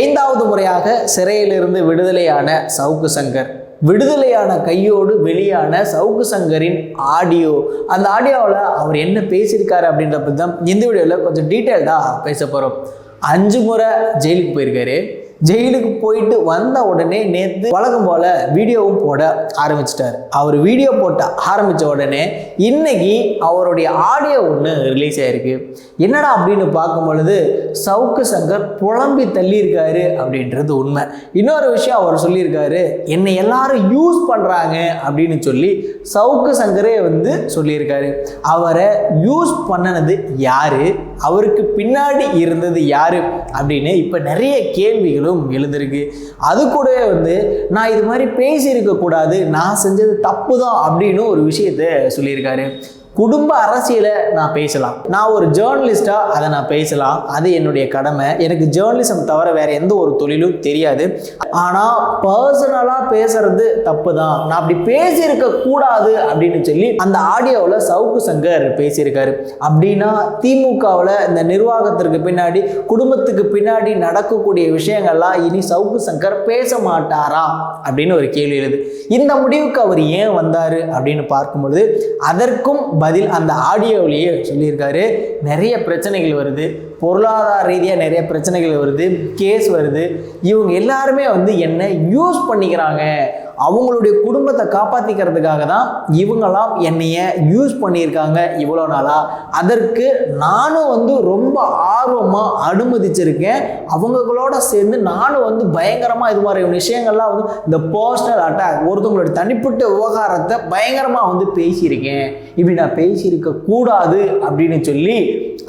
ஐந்தாவது முறையாக சிறையிலிருந்து விடுதலையான சவுக்கு சங்கர். விடுதலையான கையோடு வெளியான சவுக்கு சங்கரின் ஆடியோ. அந்த ஆடியோவில் அவர் என்ன பேசியிருக்காரு அப்படின்ற பற்றி தான் இந்த வீடியோவில் கொஞ்சம் டீட்டெயில்டாக பேச போகிறோம் அஞ்சு முறை ஜெயிலுக்கு போயிருக்காரு. ஜெயிலுக்கு போயிட்டு வந்த உடனே நேற்று வழக்கம் போல் வீடியோவும் போட ஆரம்பிச்சிட்டார். அவர் வீடியோ போட்ட ஆரம்பித்த உடனே இன்னைக்கு அவருடைய ஆடியோ ஒன்று ரிலீஸ் ஆயிருக்கு. என்னடா அப்படின்னு பார்க்கும் பொழுது சவுக்கு சங்கர் புலம்பி தள்ளியிருக்காரு அப்படின்றது உண்மை. இன்னொரு விஷயம் அவர் சொல்லியிருக்காரு என்னை எல்லாரும் யூஸ் பண்ணுறாங்க அப்படின்னு சொல்லி சவுக்கு சங்கரே வந்து சொல்லியிருக்காரு. அவரை யூஸ் பண்ணனது யாரு? அவருக்கு பின்னாடி இருந்தது யாரு? அப்படின்னு இப்போ நிறைய கேள்விகளும் எழுந்திருக்கு. அது கூடவே வந்து நான் இது மாதிரி பேசியிருக்க கூடாது நான் செஞ்சது தப்பு தான் அப்படின்னு ஒரு விஷயத்த சொல்லியிருக்காரு. குடும்ப அரசியலை நான் பேசலாம். நான் ஒரு ஜேர்னலிஸ்டாக அதை நான் பேசலாம். அது என்னுடைய கடமை. எனக்கு ஜேர்னலிசம் தவிர வேறு எந்த ஒரு தொழிலும் தெரியாது. ஆனால் பர்சனலாக பேசுறது தப்பு தான் நான் அப்படி பேசியிருக்க கூடாது அப்படின்னு சொல்லி அந்த ஆடியோவில் சவுக்கு சங்கர் பேசியிருக்காரு. அப்படின்னா திமுகவில் இந்த நிர்வாகத்திற்கு பின்னாடி குடும்பத்துக்கு பின்னாடி நடக்கக்கூடிய விஷயங்கள்லாம் இனி சவுக்கு சங்கர் பேச மாட்டாரா? அப்படின்னு ஒரு கேள்வி எழுது. இந்த முடிவுக்கு அவர் ஏன் வந்தார் அப்படின்னு பார்க்கும்பொழுது அதற்கும் பதில் அந்த ஆடியோவிலேயே சொல்லியிருக்காரு. நிறைய பிரச்சனைகள் வருது. பொருளாதார ரீதியாக நிறைய பிரச்சனைகள் வருது. கேஸ் வருது. இவங்க எல்லாருமே வந்து என்ன யூஸ் பண்ணிக்கிறாங்க அவங்களுடைய குடும்பத்தை காப்பாற்றிக்கிறதுக்காக தான் இவங்களாம் என்னைய யூஸ் பண்ணியிருக்காங்க இவ்வளோ நாளாக அதற்கு நானும் வந்து ரொம்ப ஆர்வமாக அனுமதிச்சிருக்கேன். அவங்களோட சேர்ந்து நானும் வந்து பயங்கரமாக இது மாதிரி விஷயங்கள்லாம் வந்து இந்த பர்சனல் அட்டாக் ஒருத்தவங்களுடைய தனிப்பட்ட விவகாரத்தை பயங்கரமாக வந்து பேசியிருக்கேன். இப்படி நான் பேசியிருக்க கூடாது அப்படின்னு சொல்லி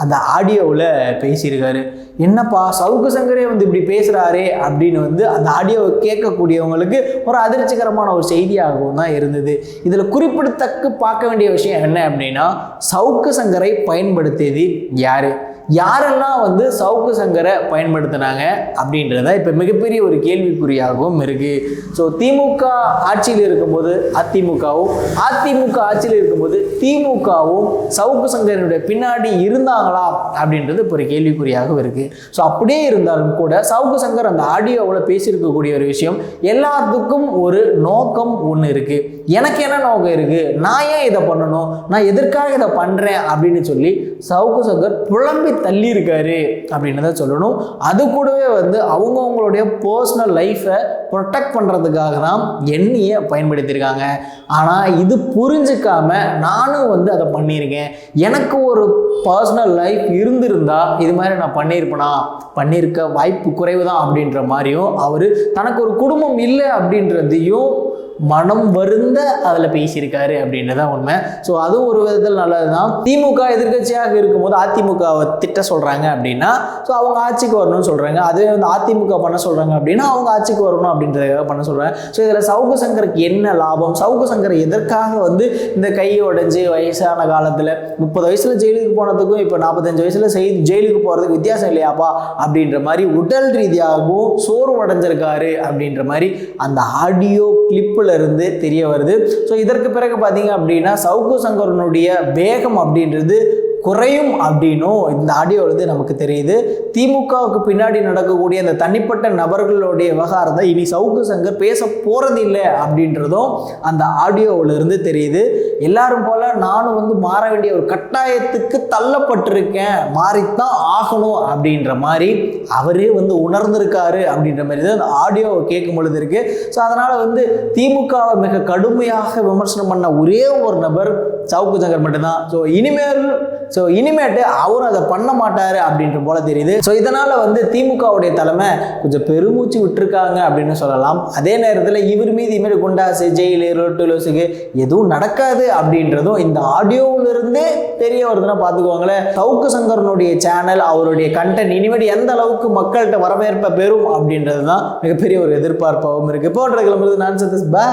அந்த ஆடியோவில் பேசியிருக்காரு. என்னப்பா சவுக்கு சங்கரே வந்து இப்படி பேசுகிறாரே அப்படின்னு வந்து அந்த ஆடியோவை கேட்கக்கூடியவங்களுக்கு ஒரு அதிர்ச்சி ஆச்சரியகரமான ஒரு செய்தியாகவும் தான் இருந்தது. இதில் குறிப்பிடத்தக்க பார்க்க வேண்டிய விஷயம் என்ன அப்படின்னா சவுக்கு சங்கரை பயன்படுத்தியது யார்? யாரெல்லாம் வந்து சவுக்கு சங்கரை பயன்படுத்தினாங்க அப்படின்றத இப்போ மிகப்பெரிய ஒரு கேள்விக்குறியாகவும் இருக்குது ஸோ திமுக ஆட்சியில் இருக்கும்போது அதிமுகவும் அதிமுக ஆட்சியில் இருக்கும்போது திமுகவும் சவுக்கு சங்கரனுடைய பின்னாடி இருந்தாங்களா அப்படின்றது இப்போ ஒரு கேள்விக்குறியாகவும் இருக்குது ஸோ அப்படியே இருந்தாலும் கூட சவுக்கு சங்கர் அந்த ஆடியோவில் பேசியிருக்கக்கூடிய ஒரு விஷயம் எல்லாத்துக்கும் ஒரு நோக்கம் ஒன்று இருக்குது எனக்கு என்ன நோக்கம் இருக்குது நான் ஏன் இதை பண்ணணும்? நான் எதற்காக இதை பண்ணுறேன் அப்படின்னு சொல்லி சவுக்கு சங்கர் புலம்பி தள்ளி இருக்காரு அப்படின்னு தான் சொல்லணும். அது கூடவே வந்து அவங்கவுங்களுடைய பர்சனல் லைஃப்பை ப்ரொடெக்ட் பண்ணுறதுக்காக தான் எண்ணியை பயன்படுத்தியிருக்காங்க. ஆனால் இது புரிஞ்சுக்காமல் நானும் வந்து அதை பண்ணியிருக்கேன். எனக்கு ஒரு பர்சனல் லைஃப் இருந்திருந்தால் இது மாதிரி நான் பண்ணியிருப்பேனா? பண்ணியிருக்க வாய்ப்பு குறைவு தான் அப்படின்ற மாதிரியும் அவர் தனக்கு ஒரு குடும்பம் இல்லை அப்படின்றதையும் மனம் வருந்த அதில் பேசியிருக்காரு அப்படின்றதான் உண்மை. ஸோ அதுவும் ஒரு விதத்தில் நல்லது தான் திமுக எதிர்க்கட்சியாக இருக்கும்போது அதிமுகவை திட்ட சொல்கிறாங்க அப்படின்னா ஸோ அவங்க ஆட்சிக்கு வரணும்னு சொல்கிறாங்க அதே வந்து அதிமுக பண்ண சொல்கிறாங்க அப்படின்னா அவங்க ஆட்சிக்கு வரணும் அப்படின்றதுக்காக பண்ண சொல்கிறேன் ஸோ இதில் சவுக்கு சங்கருக்கு என்ன லாபம்? சவுக்கு சங்கர் எதற்காக வந்து இந்த கையை உடஞ்சி வயசான காலத்தில் முப்பது வயசில் ஜெயிலுக்கு போனதுக்கும் இப்போ நாற்பத்தஞ்சு வயசில் செய் ஜெயிலுக்கு போகிறதுக்கு வித்தியாசம் இல்லையாப்பா? அப்படின்ற மாதிரி உடல் ரீதியாகவும் சோறு உடஞ்சிருக்காரு அப்படின்ற மாதிரி அந்த ஆடியோ கிளிப்பில் இருந்து தெரிய வருது. ஸோ இதற்கு பிறகு பார்த்தீங்க அப்படின்னா சவுக்கு சங்கரனுடைய வேகம் அப்படின்றது குறையும் அப்படின்னும் இந்த ஆடியோ வந்து நமக்கு தெரியுது. திமுகவுக்கு பின்னாடி நடக்கக்கூடிய அந்த தனிப்பட்ட நபர்களுடைய விவகாரத்தை இனி சவுக்கு சங்கர் பேச போகிறது இல்லை அப்படின்றதும் அந்த ஆடியோவிலிருந்து தெரியுது. எல்லாரும் போல நானும் வந்து மாற வேண்டிய ஒரு கட்டாயத்துக்கு தள்ளப்பட்டிருக்கேன். மாறித்தான் ஆகணும் அப்படின்ற மாதிரி அவரே வந்து உணர்ந்திருக்காரு அப்படின்ற மாதிரி தான் அந்த ஆடியோவை கேட்கும் பொழுது இருக்கு. ஸோ அதனால் வந்து திமுகவை மிக கடுமையாக விமர்சனம் பண்ண ஒரே ஒரு நபர் சவுக்கு சங்கர் மட்டும்தான். ஸோ இனிமேல் ஸோ இனிமேட்டு அவரும் அதை பண்ண மாட்டார் அப்படின்ற போல தெரியுது. ஸோ இதனால் வந்து திமுகவுடைய தலைமை கொஞ்சம் பெருமூச்சு விட்டுருக்காங்க அப்படின்னு சொல்லலாம். அதே நேரத்தில் இவர் மீது இனிமேல் குண்டாசு ஜெயிலு ரோட்டுலோசுக்கு எதுவும் நடக்காது அப்படின்றதும் இந்த ஆடியோவிலிருந்தே தெரிய வருதுன்னா பார்த்துக்கோங்களேன். சவுக்கு சங்கரனுடைய சேனல் அவருடைய கண்டென்ட் இனிமேல் எந்த அளவுக்கு மக்கள்கிட்ட வரவேற்பை பெறும் அப்படின்றது தான் மிகப்பெரிய ஒரு எதிர்பார்ப்பாகவும் இருக்குது போன்ற கிளம்புறது நான் சதீஷ். பா